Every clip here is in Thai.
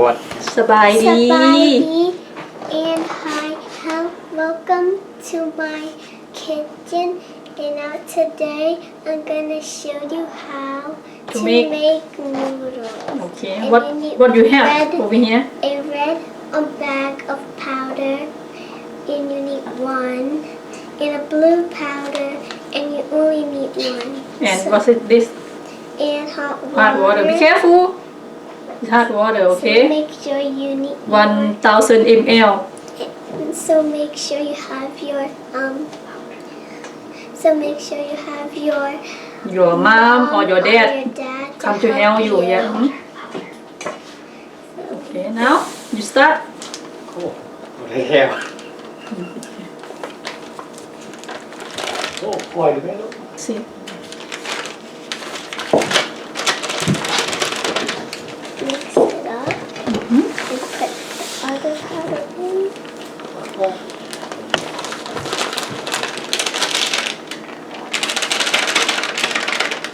what สบายดี Sabadi and hi, hello, welcome to my kitchen. And now today I'm gonna show you how To to, make- make, noodles. โอเค And what you need what you have red, over here a red a bag of powder, and you need one, and a blue powder, and you only need one. and So- what's it this and hot water. hot water be careful It's Hot water So okay make sure you need 1000 ml So make sure you have your um. So make sure you have your your mom or your dad your dad come to help you yeah hmm? okay now you start โอ้แล้วโอ้ปล่อยได้ไหมลูก see Mix it up and put the other powder in. ไม่โคตรโคตรโคตร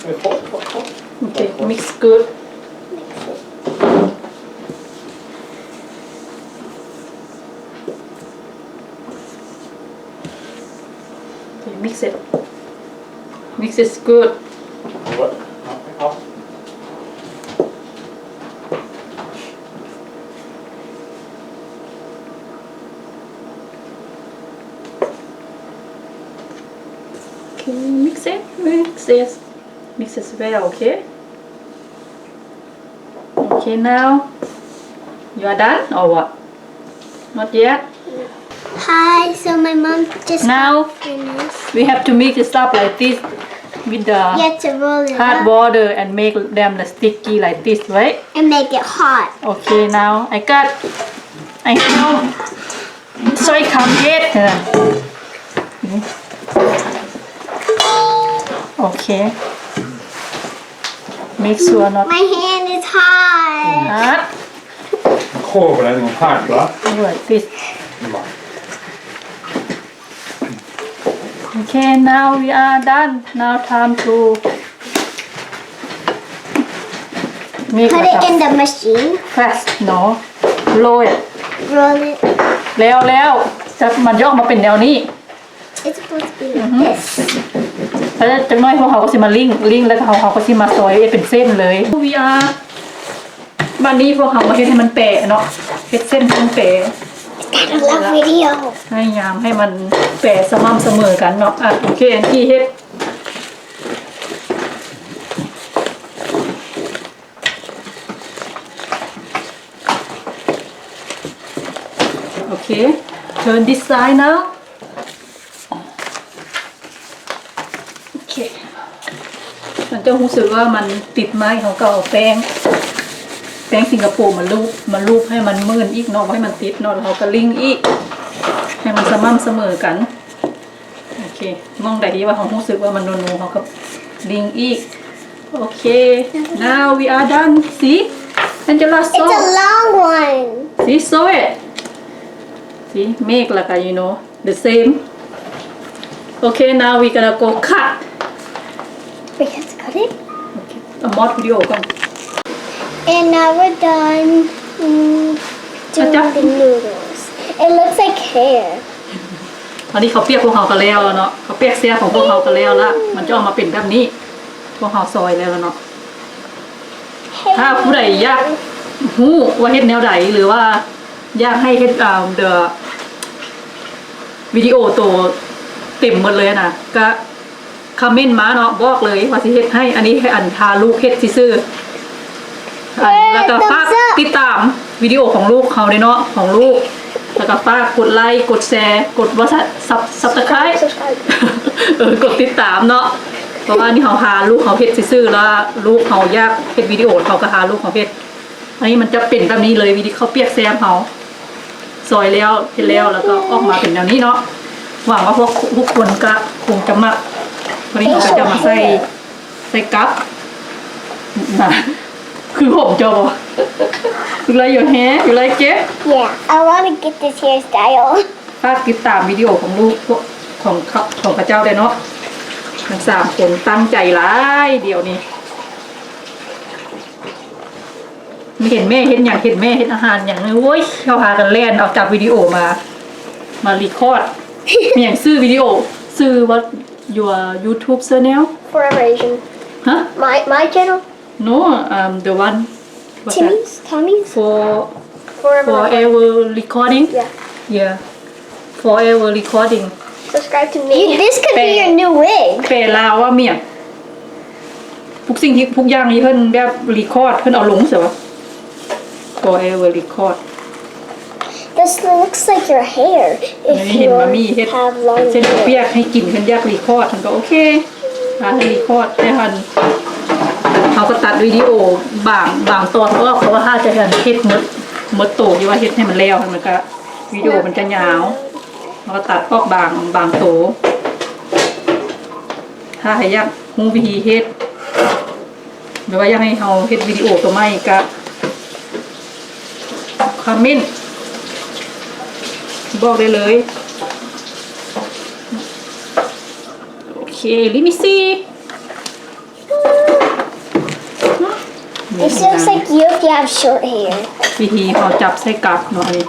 okay mix good Mix it. okay mix it mix it good เอาวะเอาไปเอา okay mix it mix it mix it well okay? Okay now you are done or what? Not yet? Hi. So my mom just Now- finished. we have to mix it up like this with the You have to roll it hot water and make them the sticky like this right? And make it hot. okay now I got I have soy crumpet okay make sure not My hand is hot. hot โคตรไปแล้วหนูพลาดเหรอ like this มา okay now we are done now time to make Put like it a in the machine. press no roll it Roll it. แล้วแล้วจะมันย่อมาเป็นแนวนี้ It's supposed to be like this. แล้วจังน้อยพวกเขาก็สิมาลิงลิงแล้วก็เขาเขาก็สิมาซอยเป็นเส้นเลยวีอาบ้านนี้พวกเขามาเฮ็ดให้มันแปะเนาะเฮ็ดเส้นเป็นแปะ I love video. ให้ยามให้มันแปะสม่ำเสมอกันเนาะอะโอเคอันที่เฮ็ดโอเค turn this side now โอเค มันจะรู้สึกว่ามันติดไม้เขาก็เอาแป้ง แป้งสิงคโปร์มาลูบมาลูบให้มันมื่นอีกเนาะให้มันติดเนาะแล้วเขาก็ลิงอีก ให้มันสม่ำเสมอกันโอเคมองได้ดีว่าเขารู้สึกว่ามันโนโนเขาก็ลิงอีกโอเค now we are done see Angela It's saw a long one. see saw it see make like a, you know the same okay now we gonna go cut เอามอดวิดีโอก่อน And now we're done mm, doing Acha. the noodles. It looks like hair. ตอนนี้เขาเปียกพวกเขาก็แล้วเนาะเขาเปียกเสียของพวกเขาก็แล้วละมันจะออกมาเป็นแบบนี้ พวกเขาซอยแล้วเนาะ ถ้าผู้ใดอยากหู้ว่าเฮ็ดแนวใดหรือว่าอยากให้เฮ็ดอ่าเดอะวิดีโอตัวเต็มหมดเลยนะก็ คอมเมนต์มาเนาะบอกเลยว่าสิเฮ็ดให้ อันนี้ให้อันทาลูกเฮ็ดซื่อๆอันแล้วก็ฝากติดตามวิดีโอของลูกเขาเลยเนาะของลูก แล้วก็ฝากกดไลค์กดแชร์กดว่าซับซับสไคร Subscribe. เออกดติดตามเนาะเพราะว่านี่เขาหาลูกเขาเฮ็ดซื่อๆแล้วลูกเขาอยากเฮ็ดวิดีโอเขาก็หาลูกเขาเฮ็ดอันนี้มันจะเป็นแบบนี้เลยวิดีเขาเปียกแซมเขาซอยแล้วเฮ็ดแล้วแล้วก็ออกมาเป็นแบบนี้เนาะหวังว่าพวกทุกคนก็คงจะมัก วันนี้เขาก็จะมาใส่ใส่กั๊บนะคือผมจะบอก you like your hair you like it Yeah, I want to get this hairstyle. ฝากติดตามวิดีโอของลูกพวกของเขาของพระเจ้าได้เนาะทั้งสามคนตั้งใจร้ายเดียวนี้ไม่เห็นแม่เห็นอย่างเห็นแม่เห็นอาหารอย่างนี้โว้ยเขาพากันเล่นเอาจับวิดีโอมา มารีคอร์ด มีอย่างซื้อวิดีโอซื้อว่า your YouTube channel Forever Asian. ฮะ My my channel. no um the one what's that Timmy's. Tommy's. for Forever. forever recording Yeah. yeah forever recording Subscribe to me. this could be Bang. your new wig. แปลลาวว่าเมียงทุกสิ่งที่ทุกอย่างที่เพิ่นแบบรีคอร์ดเพิ่นเอาลงเสียวะ forever record This looks like your hair. If เห็น you มามีเฮ็ด have long เส้นข้าว hair. เปียกให้กินเพิ่นอยากรีคอร์ดเพิ่นก็โอเคพาให้รีคอร์ดได้ทันเขาก็ตัดวิดีโอบางบางตอนออกเพราะว่าถ้าจะเห็นเฮ็ดหมดหมดโตอยู่ว่าเฮ็ดให้มันแล้วมันก็วิดีโอมันจะยาวเราก็ตัดออกบางบางโตถ้าให้อยากฮู้วิธีเฮ็ดหรือว่าอยากให้เฮาเฮ็ดวิดีโอตัวใหม่ก็คอมเมนต์ บอกได้เลย โอเค let me see This looks like you if you have short hair. วิธีเขาจับใส่กลับเนาะอันนี้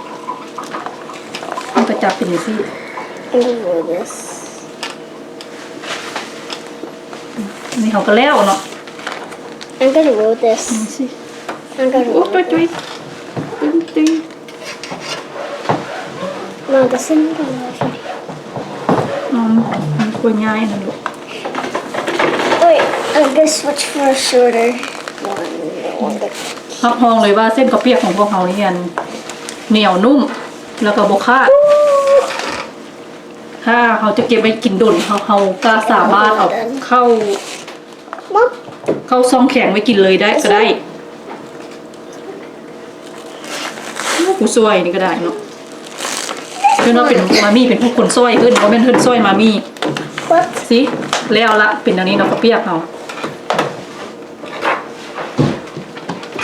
มันก็จับเป็นอย่างนี้ I'm gonna wear this. นี่เขาก็แล้วเนาะ I'm gonna roll this. นี่สิ I'm gonna โอ้ roll จุ๊ยจุ๊ย this. ตึ้งตึ้ง No, this isn't gonna work. อืมมันควรง่ายนะลูก Wait, I'm gonna switch for a shorter one. one that- รับรองเลยว่าเส้นกระเปียกของพวกเขานี่อันเหนียวนุ่ม แล้วก็บคาด ถ้าเขาจะเก็บไว้กินดนเขาเขาก็สามารถเอาเข้า Mom, เข้าซองแข็งไว้กินเลยได้ก็ได้กูซวยนี่ก็ได้เนาะ เพื่อนว่าเป็นมามี่เป็นพวกคนซอยขึ้นเพราะเป็นเพื่อนซอยมามี่ what? สิแล้วละเป็นอันนี้เนาะกระเปียกเอา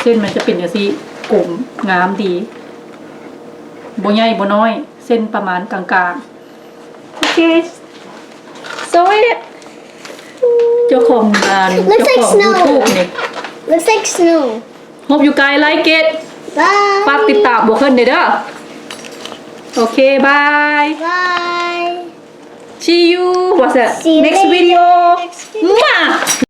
เส้นมันจะเป็นอย่างนี้กลุ่มงามดีบ่ใหญ่บ่น้อย เส้นประมาณกลางๆโอเคซอยเจ้าของงาน Looks เจ้า like ของ snow. YouTube เนี่ย Looks like snow. Hope you guys like it ฝาก Bye. ติดตามบวกขึ้นเด้อเด้อ Okay, bye. Bye. See you. What's that? See you next video. Next video. Mwah!